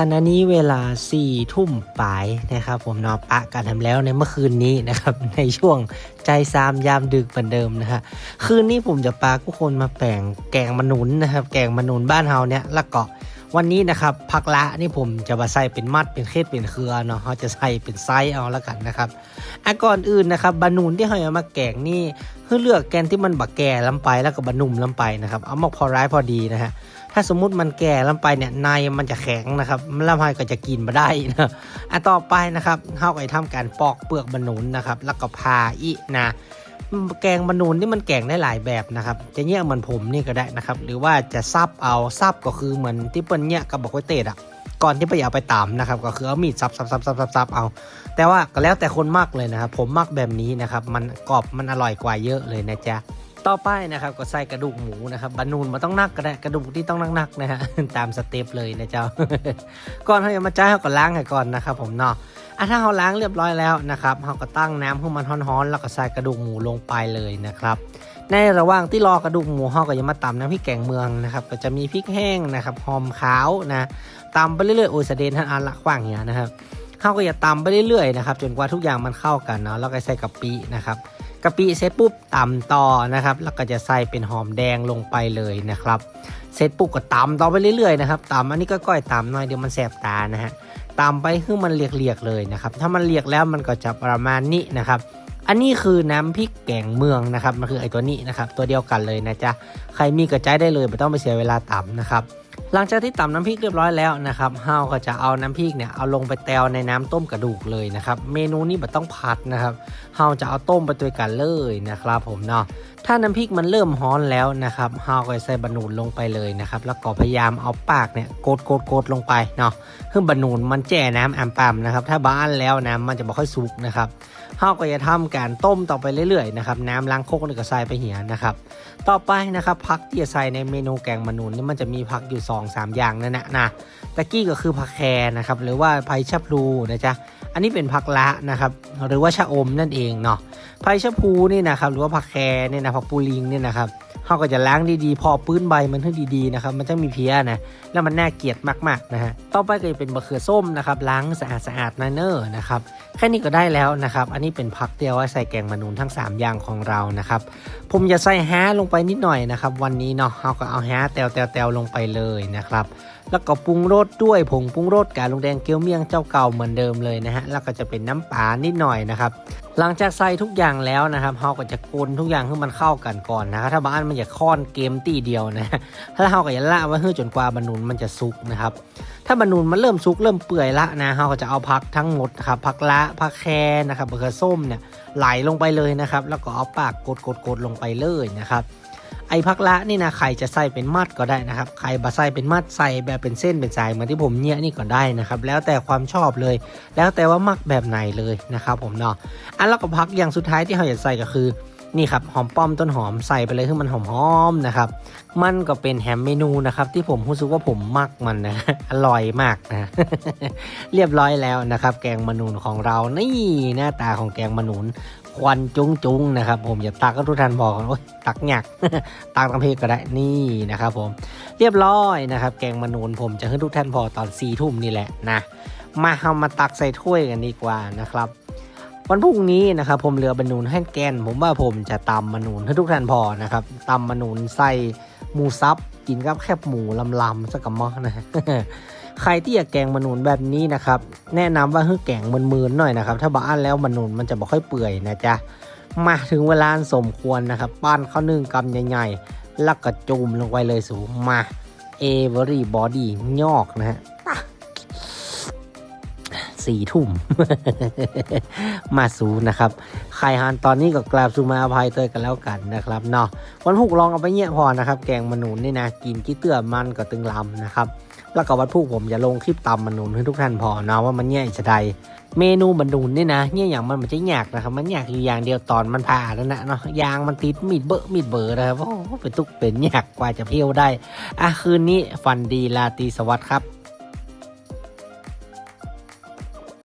ขณะนี้เวลา4ี่ทุ่มปลายนะครับผมนอนปะกันทำแล้วในเมื่อคืนนี้นะครับในช่วงใจซามยามดึกเหมือนเดิมนะฮะคืนนี้ผมจะปาทุกคนมาแป่งแกงมะนุนนะครับแกงมะนุนบ้านเฮาเนี่ยละเกาะ วันนี้นะครับพักละนี่ผมจะมาใส่เป็นมัดเป็นเคสเป็นเครือเนาะเขาจะใส่เป็นไซส์เอาล้วกันนะครับอะก่อนอื่นนะครับบะนุนที่เขาเอามาแกงนี่คือเลือกแกนที่มันบักแก่ลำไปแล้วก็บะนุ่มลำไปนะครับเอามาพอร้ายพอดีนะฮะถ้าสมมุติมันแก่ลงไปเนี่ยในมันจะแข็งนะครับล้วมันก็จะกินมาได้นะอะต่อไปนะครับเฮาก็จะทำการปอกเปลือกบะนุนนะครับแล้วก็พาอีนะ แกงบะหนุนนี่มันแกงได้หลายแบบนะครับ จะเนี้ยเหมือนผมนี่ก็ได้นะครับ หรือว่าจะซับเอาซับก็คือเหมือนที่เปิ้ลเนี้ยกับบอกไว้เตดอะก่อนที่ไปเอาไปตำนะครับ ก็คือเอามีดซับซับซับซับซับซับเอา แต่ว่าก็แล้วแต่คนมากเลยนะครับ ผมมักแบบนี้นะครับ มันกรอบมันอร่อยกว่าเยอะเลยนะจ๊ะต่อไปนะครับก็ใส่กระดูกหมูนะครับบานูนมันต้องนักก็ได้กระดูกที่ต้องนักๆนะฮะตามสเต็ปเลยนะเจ้าก่อนเราจะมาจ้าเราก็ล้างให้ก่อนนะครับผมเนาะ อะถ้าเราล้างเรียบร้อยแล้วนะครับเราก็ตั้งน้ำให้มันร้อนๆ แล้วก็ใส่กระดูกหมูลงไปเลยนะครับในระหว่างที่รอกระดูกหมูเราก็จะมาตำน้ำพริกแกงเมืองนะครับก็จะมีพริกแห้งนะครับหอมขาวนะตำไปเรื่อยๆโอ้ยสะเดนท่านอันละขว้างอย่างนะครับเขาก็จะตำไปเรื่อยๆนะครับจนกว่าทุกอย่างมันเข้ากันเนาะแล้วก็ใส่กะปินะครับกะปิเสร็จปุ๊บตำต่อนะครับแล้วก็จะใส่เป็นหอมแดงลงไปเลยนะครับ เสร็จปุ๊บก็ตำต่อไปเรื่อยๆนะครับตำอันนี้ก็ก้อยตำหน่อยเดี๋ยวมันแสบตานะฮะ ตามไปคือมันเรียกๆเลยนะครับ ถ้ามันเรียกแล้วมันก็จะประมาณนี้นะครับ อันนี้คือน้ำพริกแกงเมืองนะครับ มันคือไอตัวนี้นะครับ ตัวเดียวกันเลยนะจ๊ะ ใครมีกระจายได้เลยไม่ต้องไปเสียเวลาตำนะครับ หลังจากที่ตำน้ำพริกเรียบร้อยแล้วนะครับเฮาก็จะเอาน้ำพริกเนี่ยเอาลงไปแตวในน้ำต้มกระดูกเลยนะครับเมนูนี้ไม่ต้องผัดนะครับเฮาจะเอาต้มไปด้วยกันเลยนะครับผมเนาะถ้าน้ำพริกมันเริ่มฮ้อนแล้วนะครับเฮาก็ใส่บะหนูนลงไปเลยนะครับแล้วก็พยายามเอาปากเนี่ยโกดโกดโกดลงไปเนาะเพื่อบะหนูนมันแจ่น้ำอ่ำปำนะครับถ้าบ้านแล้วน้ำมันจะไม่ค่อยสุกนะครับเฮาก็จะทำการต้มต่อไปเรื่อยๆนะครับน้ำล้างโคกนี่ก็ใส่ไปเหียนะครับต่อไปนะครับผักที่จะใส่ในเมนูแกงมนุนนี่มันจะมีผักอยู่ 2 3 อย่างนั่นแหละนะตะกี้ก็คือผักแครนะครับหรือว่าไผ่ชะพลูนะจ๊ะอันนี้เป็นผักละนะครับหรือว่าชะอมนั่นเองเนาะไผ่ชะพลูนี่นะครับหรือว่าผักแครเนี่ยนะผักปูลิงเนี่ยนะครับเขาก็จะล้างดีๆ พอปื้นใบมันให้ดีๆนะครับ มันจะมีเพี้ยนะ แล้วมันน่าเกลียดมากๆนะฮะ ต่อไปก็จะเป็นมะเขือส้มนะครับ ล้างสะอาดๆนะเนอร์นะครับ แค่นี้ก็ได้แล้วนะครับ อันนี้เป็นผักเดียวไว้ใส่แกงมะนูนทั้ง 3 อย่างของเรานะครับ ผมจะใส่แฮลงไปนิดหน่อยนะครับ วันนี้เนาะเราก็เอาแฮแตวแตวแตวลงไปเลยนะครับแล้วก็ปรุงรสด้วยผงปรุงรสกาลงแดงเกี๊ยวเมี่ยงเจ้าเก่าเหมือนเดิมเลยนะฮะ แล้วก็จะเป็นน้ำปลานิดหน่อยนะครับ หลังจากใส่ทุกอย่างแล้วนะครับเราก็จะกลนทุกอย่างให้มันเข้ากันก่อนนะครับถ้าบ้านมันจะค้อนเกมตีเดียวนะแล้วเราก็จะละไว้ให้จนกว่าบรรนุนมันจะสุกนะครับ ถ้าบรรนุนมันเริ่มสุกเริ่มเปื่อยละนะเราก็จะเอาพักทั้งหมดครับพักละพักแครนะครับมะเขือส้มเนี่ยไหลลงไปเลยนะครับ แล้วก็เอาปากกดกดกดลงไปเลยนะครับ ไอพักละนี่นะใครจะใส่เป็นมัดก็ได้นะครับ ใครบะใส่เป็นมัดใส่แบบเป็นเส้นเป็นสายเหมือนที่ผมเนี่ยนี่ก็ได้นะครับ แล้วแต่ความชอบเลย แล้วแต่ว่ามักแบบไหนเลยนะครับผมเนาะอันแล้วก็พักอย่างสุดท้ายที่เราอยากใส่ก็คือนี่ครับหอมป้อมต้นหอมใส่ไปเลยให้มันหอมๆนะครับ มันก็เป็นแฮมเมนูนะครับที่ผมรู้สึกว่าผมมักมันนะอร่อยมากนะเรียบร้อยแล้วนะครับ แกงมะนูนของเรานี่หน้าตาของแกงมะนูน ควันจุ้งจุงๆนะครับผมอย่าตักก็ทุกท่านบอกโอ้ยตักหยักตักน้ำเพกก็ได้นี่นะครับผมเรียบร้อยนะครับ แกงมะนูนผมจะให้ทุกท่านพอตอนสี่ทุ่มนี่แหละนะมาเอามาตักใส่ถ้วยกันดีกว่านะครับวันพรุ่งนี้นะครับผมเหลือบรรนูนให้แกน ผมว่าผมจะตำมะนูนให้ทุกท่านพอนะครับตำมะนูนใส่หมูซับกินกับแคบหมูลำๆสักกะมอนะ ใครที่อยากแกงมะนูนแบบนี้นะครับ แนะนำว่าให้แกงมืนๆหน่อยนะครับ ถ้าบ้านแล้วมะนูนมันจะไม่ค่อยเปื่อยนะจ๊ะ มาถึงเวลาสมควรนะครับ ปั้นข้าวนึ่งกำใหญ่ๆ แล้วก็จุ่มลงไปเลยสูมาเอเวอรี่บอดี้ยอกนะฮะสี่ทุ่ม มาสูนะครับใครหานตอนนี้ก็กราบสูมาอภัยเตยกันแล้วกันนะครับเนาะวันพุกลองเอาไปเงี้ยพอนะครับ แกงมะนูนนี่นะ กินกี้เตือมันก็ตึงลำนะครับ แล้วก็วัดพุกผมจะลงคลิปตำมันนูนให้ทุกท่านพอเนาะว่ามันเงี้ยจะใดเมนูมันนูนนี่นะเนี่ยอย่างมันมันจะยากนะครับมันยากอยู่อย่างเดียวตอนมันผ่าแล้วนะเนาะยางมันติดมีดเบอะมีดเบอร์นะครับโอ้เป็นตุกเป็นยากกว่าจะเพี้ยวได้อะคืนนี้ฝันดีลาตีสวัสดิ์ครับ